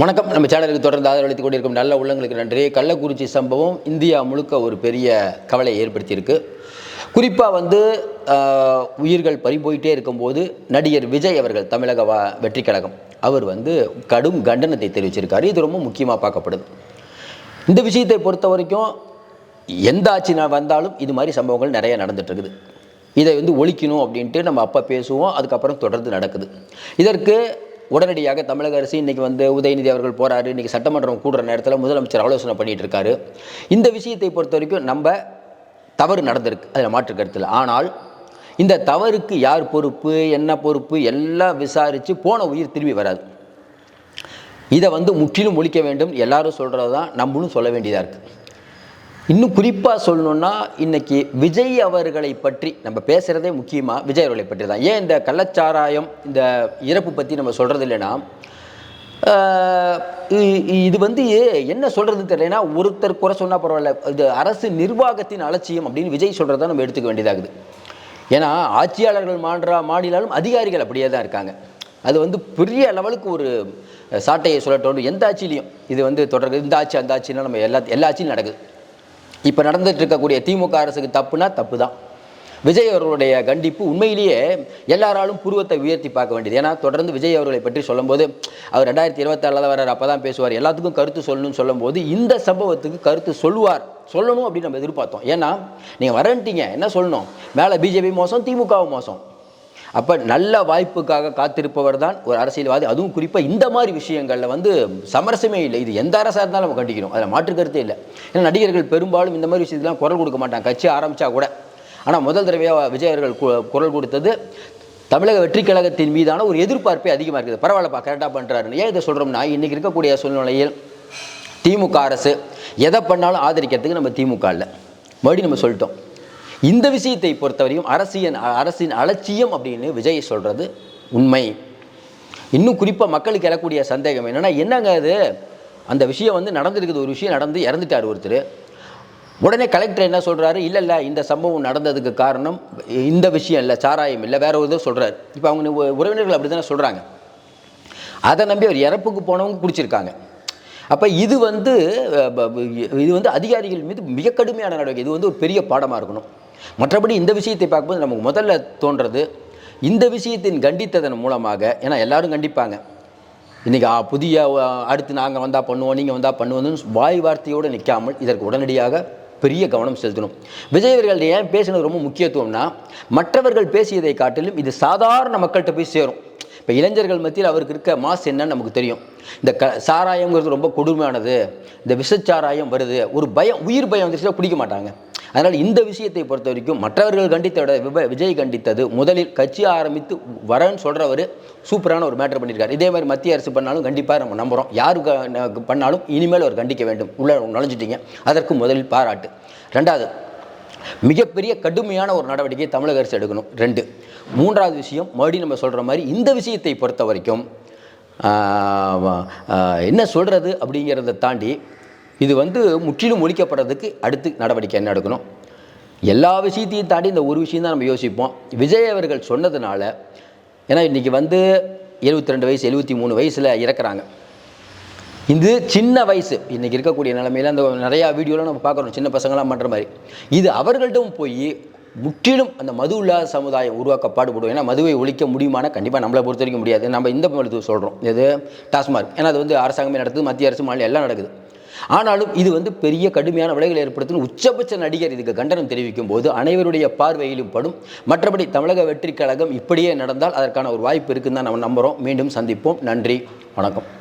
வணக்கம். நம்ம சேனலுக்கு தொடர்ந்து ஆதரவளித்துக் கொண்டிருக்கும் நல்ல உள்ளங்களுக்கு நன்றி. கள்ளக்குறிச்சி சம்பவம் இந்தியா முழுக்க ஒரு பெரிய கவலையை ஏற்படுத்தியிருக்கு. குறிப்பாக வந்து உயிர்கள் பறிபோயிட்டே இருக்கும்போது நடிகர் விஜய் அவர்கள் தமிழக வா வெற்றி கழகம். அவர் வந்து கடும் கண்டனத்தை தெரிவிச்சிருக்காரு. இது ரொம்ப முக்கியமாக பார்க்கப்படுது. இந்த விஷயத்தை பொறுத்த வரைக்கும் எந்த ஆட்சி நான் வந்தாலும் இது மாதிரி சம்பவங்கள் நிறைய நடந்துட்டு இருக்குது இதை வந்து ஒழிக்கணும் அப்படின்ட்டு நம்ம அப்போ பேசுவோம். அதுக்கப்புறம் தொடர்ந்து நடக்குது. இதற்கு உடனடியாக தமிழக அரசு இன்றைக்கி வந்து உதயநிதி அவர்கள் போகிறாரு இன்றைக்கி சட்டமன்றம் கூடுற நேரத்தில் முதலமைச்சர் ஆலோசனை பண்ணிட்டு இருக்காரு இந்த விஷயத்தை பொறுத்த வரைக்கும் நம்ம தவறு நடந்திருக்கு. அதில் மாற்று கருத்தில் ஆனால் இந்த தவறுக்கு யார் பொறுப்பு என்ன பொறுப்பு எல்லாம் விசாரித்து போன உயிர் திரும்பி வராது. இதை வந்து முற்றிலும் ஒழிக்க வேண்டும். எல்லாரும் சொல்கிறது தான் நம்மளும் சொல்ல வேண்டியதாக இருக்குது இன்னும் குறிப்பாக சொல்லணும்னா இன்னைக்கு விஜய் அவர்களை பற்றி நம்ம பேசுகிறதே முக்கியமாக விஜய் அவர்களை பற்றி தான். ஏன் இந்த கள்ளச்சாராயம் இந்த இறப்பு பற்றி நம்ம சொல்கிறது இல்லைன்னா இது வந்து என்ன சொல்கிறது தெரியலனா ஒருத்தர் குறை சொன்னால் பரவாயில்ல. இது அரசு நிர்வாகத்தின் அலட்சியம் அப்படின்னு விஜய் சொல்கிறத நம்ம எடுத்துக்க வேண்டியதாகுது. ஏன்னா ஆட்சியாளர்கள் மாற்றா மாநிலம் அதிகாரிகள் அப்படியே தான் இருக்காங்க. அது வந்து பெரிய லெவலுக்கு ஒரு சாட்டையை சொல்லட்டும். எந்த ஆட்சியிலையும் இது வந்து தொடர்கிறது இந்த ஆட்சி அந்த ஆட்சினா நம்ம எல்லா எல்லா ஆட்சியிலும் நடக்குது. இப்போ நடந்துட்டு இருக்கக்கூடிய திமுக அரசுக்கு தப்புனா தப்பு தான் விஜய் அவர்களுடைய கண்டிப்பு உண்மையிலேயே எல்லாராலும் புருவத்தை உயர்த்தி பார்க்க வேண்டியது. ஏன்னா தொடர்ந்து விஜய் அவர்களை பற்றி சொல்லும்போது அவர் ரெண்டாயிரத்தி இருபத்தாறில் வர்றார் அப்போ தான் பேசுவார். எல்லாத்துக்கும் கருத்து சொல்லணும்னு சொல்லும்போது இந்த சம்பவத்துக்கு கருத்து சொல்லுவார். சொல்லணும் அப்படின்னு நம்ம எதிர்பார்த்தோம். ஏன்னா நீங்கள் வரன்ட்டீங்க. என்ன சொல்லணும்? மேலே பிஜேபி மோசம் திமுகவும் மோசம். அப்போ நல்ல வாய்ப்புக்காக காத்திருப்பவர் தான் ஒரு அரசியல்வாதி. அதுவும் குறிப்பாக இந்த மாதிரி விஷயங்களில் வந்து சமரசமே இல்லை. இது எந்த அரசாக இருந்தாலும் நம்ம கண்டிக்கணும். அதில் மாற்று கருத்தே இல்லை. ஏன்னா நடிகர்கள் பெரும்பாலும் இந்த மாதிரி விஷயத்துலாம் குரல் கொடுக்க மாட்டாங்க. கட்சி ஆரம்பித்தா கூட. ஆனால் முதல் தடவையாக விஜய் அவர்கள் கு- குரல் கொடுத்தது தமிழக வெற்றி கழகத்தின் மீதான ஒரு எதிர்பார்ப்பே அதிகமாக இருக்குது. பரவாயில்லப்பா கரெக்டாக பண்ணுறாருன்னு ஏன் இதை சொல்கிறோம்னா இன்றைக்கி இருக்கக்கூடிய சூழ்நிலையில் திமுக அரசு எதை பண்ணாலும் ஆதரிக்கிறதுக்கு நம்ம திமுக இல்லை. மறுபடியும் நம்ம சொல்லிட்டோம். இந்த விஷயத்தை பொறுத்தவரையும் அரசியல் அரசின் அலட்சியம் அப்படின்னு விஜய் சொல்கிறது உண்மை. இன்னும் குறிப்பாக மக்களுக்கு எழக்கூடிய சந்தேகம் என்னன்னா என்னங்க அது? அந்த விஷயம் வந்து நடந்திருக்குது ஒரு விஷயம் நடந்து இறந்துட்டார் ஒருத்தர். உடனே கலெக்டர் என்ன சொல்கிறாரு இல்லை இல்லை இந்த சம்பவம் நடந்ததுக்கு காரணம் இந்த விஷயம் இல்லை சாராயம் இல்லை வேற ஒரு இதை சொல்கிறார் இப்போ அவங்க உ- உறவினர்கள் அப்படி தானே சொல்கிறாங்க அதை நம்பி அவர் இறப்புக்கு போனவங்க பிடிச்சிருக்காங்க அப்போ இது வந்து இது வந்து அதிகாரிகள் மீது மிக கடுமையான நடவடிக்கை. இது வந்து ஒரு பெரிய பாடமாக இருக்கணும். மற்றபடி இந்த விஷயத்தை பார்க்கும்போது நமக்கு முதல்ல தோன்றது இந்த விஷயத்தின் கண்டித்ததன் மூலமாக ஏன்னா எல்லாரும் கண்டிப்பாங்க. இன்றைக்கி புதிய அடுத்து நாங்கள் வந்தால் பண்ணுவோம் நீங்கள் வந்தால் பண்ணுவோம்னு வாய் வார்த்தையோடு நிற்காமல் இதற்கு உடனடியாக பெரிய கவனம் செலுத்தணும். விஜய் அவர்கள் ஏன் பேசுனது ரொம்ப முக்கியத்துவம்னா மற்றவர்கள் பேசியதை காட்டிலும் இது சாதாரண மக்கள்கிட்ட போய் சேரும். இப்போ இளைஞர்கள் மத்தியில் அவருக்கு இருக்க மாஸ் என்னன்னு நமக்கு தெரியும். இந்த க சாராயங்கிறது ரொம்ப கொடுமையானது. இந்த விஷச்சாராயம் வருது. ஒரு பயம் உயிர் பயம் வந்துச்சுன்னா குடிக்க மாட்டாங்க. அதனால் இந்த விஷயத்தை பொறுத்த வரைக்கும் மற்றவர்கள் கண்டித்ததோட விப- விஜய் கண்டித்தது முதலில் கட்சி ஆரம்பித்து வரேன்னு சொல்கிறவர் சூப்பரான ஒரு மேட்ரு பண்ணியிருக்காரு. இதே மாதிரி மத்திய அரசு பண்ணாலும் கண்டிப்பாக நம்ம நம்புகிறோம் யாரு பண்ணாலும் இனிமேல் அவர் கண்டிக்க வேண்டும். உள்ள நுழைஞ்சிட்டீங்க. அதற்கு முதலில் பாராட்டு. ரெண்டாவது மிகப்பெரிய கடுமையான ஒரு நடவடிக்கை தமிழக அரசு எடுக்கணும். ரெண்டு மூன்றாவது விஷயம் மறுபடியும் நம்ம சொல்கிற மாதிரி இந்த விஷயத்தை பொறுத்த வரைக்கும் என்ன சொல்கிறது அப்படிங்கிறத தாண்டி இது வந்து முற்றிலும் ஒழிக்கப்படுறதுக்கு அடுத்து நடவடிக்கை என்ன எடுக்கணும்? எல்லா விஷயத்தையும் தாண்டி இந்த ஒரு விஷயம் தான் நம்ம யோசிப்போம். விஜய் அவர்கள் சொன்னதுனால ஏன்னா இன்றைக்கி வந்து எழுபத்தி ரெண்டு வயசு எழுபத்தி மூணு வயசில் இறக்குறாங்க. இது சின்ன வயசு. இன்றைக்கி இருக்கக்கூடிய நிலைமையில அந்த நிறையா வீடியோலாம் நம்ம பார்க்குறோம். சின்ன பசங்களாம் பண்ணுற மாதிரி. இது அவர்கள்ட்டும் போய் முற்றிலும் அந்த மது இல்லாத சமுதாயம் உருவாக்க பாடுபடும். ஏன்னா மதுவை ஒழிக்க முடியுமானா கண்டிப்பாக நம்மளை பொறுத்த வரைக்கும் முடியாது. நம்ம இந்த மது சொல்கிறோம் இது டாஸ்மார்க் ஏன்னா அது வந்து அரசாங்கமே நடக்குது மத்திய அரசு மாநிலம் எல்லாம் நடக்குது. ஆனாலும் இது வந்து பெரிய கடுமையான விலைகளை ஏற்படுத்தும் உச்சபட்ச நடிகர் இதுக்கு கண்டனம் தெரிவிக்கும் போது அனைவருடைய பார்வையிலும் படும். மற்றபடி தமிழக வெற்றி கழகம் இப்படியே நடந்தால் அதற்கான ஒரு வாய்ப்பு இருக்குன்னு தான் நம்ம நம்புகிறோம் மீண்டும் சந்திப்போம். நன்றி. வணக்கம்.